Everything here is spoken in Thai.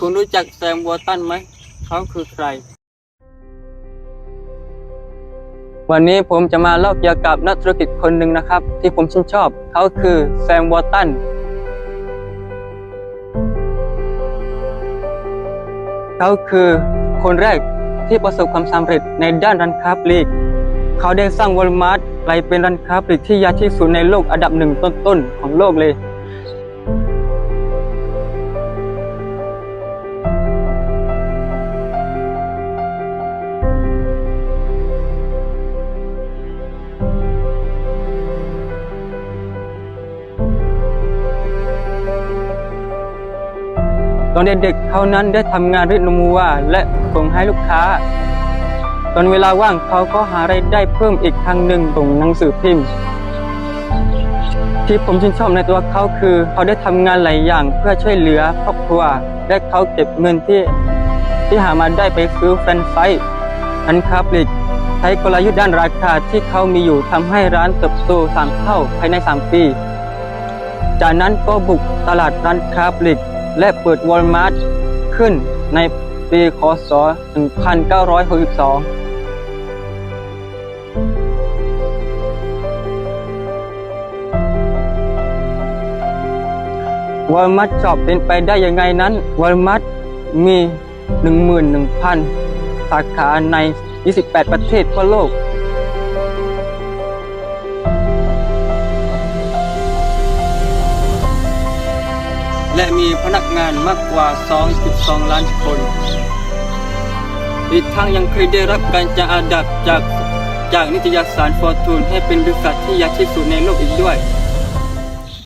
คุณรู้จักแซมวอตันไหม เขาคือใคร วันนี้ผมจะมาเล่าเกี่ยวกับนักธุรกิจคนหนึ่งนะครับ ที่ผมชื่นชอบ เขาคือแซมวอตัน เขาคือคนแรกที่ประสบความสำเร็จในด้านร้านค้าปลีก เขาได้สร้างวอลมาร์ทกลายเป็นร้านค้าปลีกที่ใหญ่ที่สุดในโลกอันดับหนึ่งต้นๆของโลกเลย ตอนเด็กๆเขานั้นได้ทำงานริดนมัวและส่งให้ลูกค้า ตอนเวลาว่างเขาก็หารายได้เพิ่มอีกทางหนึ่งส่งหนังสือพิมพ์ ที่ผมชื่นชอบในตัวเขาคือเขาได้ทำงานหลายอย่างเพื่อช่วยเหลือครอบครัวและเขาเก็บเงินที่ ที่หามาได้ไปซื้อแฟรนไชส์อันคาปลิกใช้กลยุทธ์ด้านราคาที่เขามีอยู่ทำให้ร้านเติบโตสามเท่าภายใน 3 ปี จากนั้นก็บุกตลาดร้านค้าปลีก และเปิดวอลมาร์ทขึ้นในปีคศ 1962วอลมาร์ทจอบเป็นไปได้ยังไงนั้นวอลมาร์ทมี 11,000 สาขาใน 28 ประเทศทั่วโลก และมีพนักงานมากกว่า 2.2 ล้านคน อีกทั้งยังเคยได้รับการจัดอันดับจากจากนิตยสารฟอร์ตูนให้เป็นบริษัทที่ใหญ่ที่สุดในโลกอีกด้วย